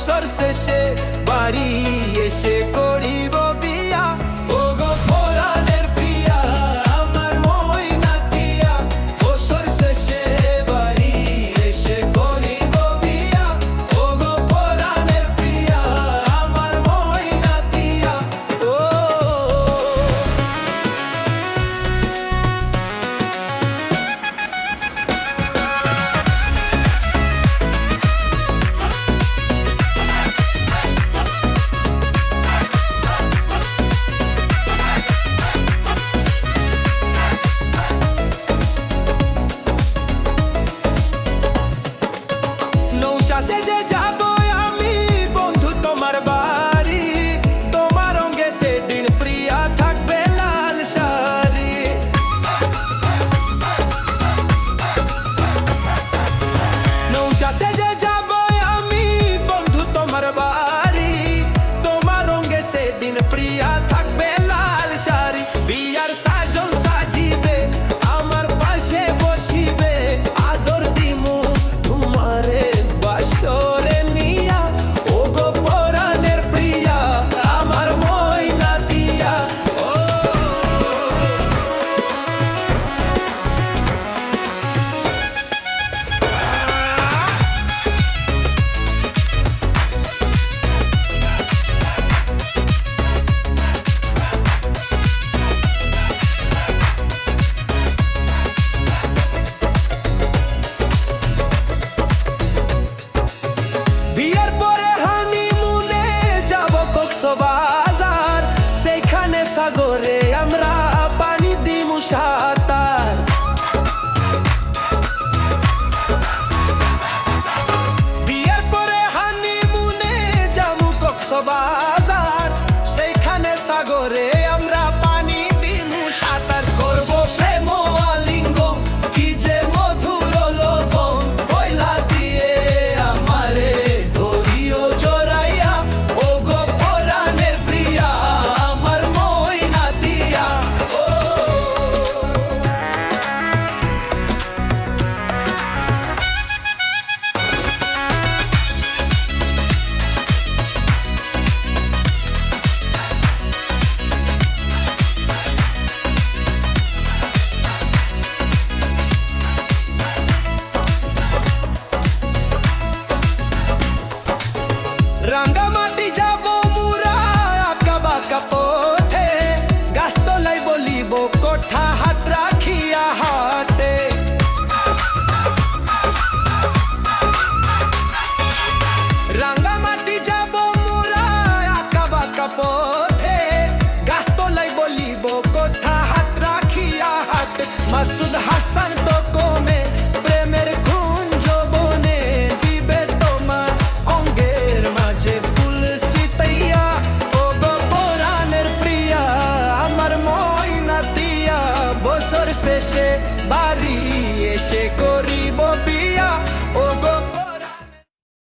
বছর শেষে বাড়ি এসে করি shot. রাঙ্গামাটি যাব মুরা আঁকা বাঁকা পথে গাছতলায় বলিব কোঠা হাত রাখিয়া হাটে রাঙ্গামাটি যাব মুরা আঁকা বাঁকা পথে বছর শেষে বাড়ি এসে করিব বিয়া। ও গো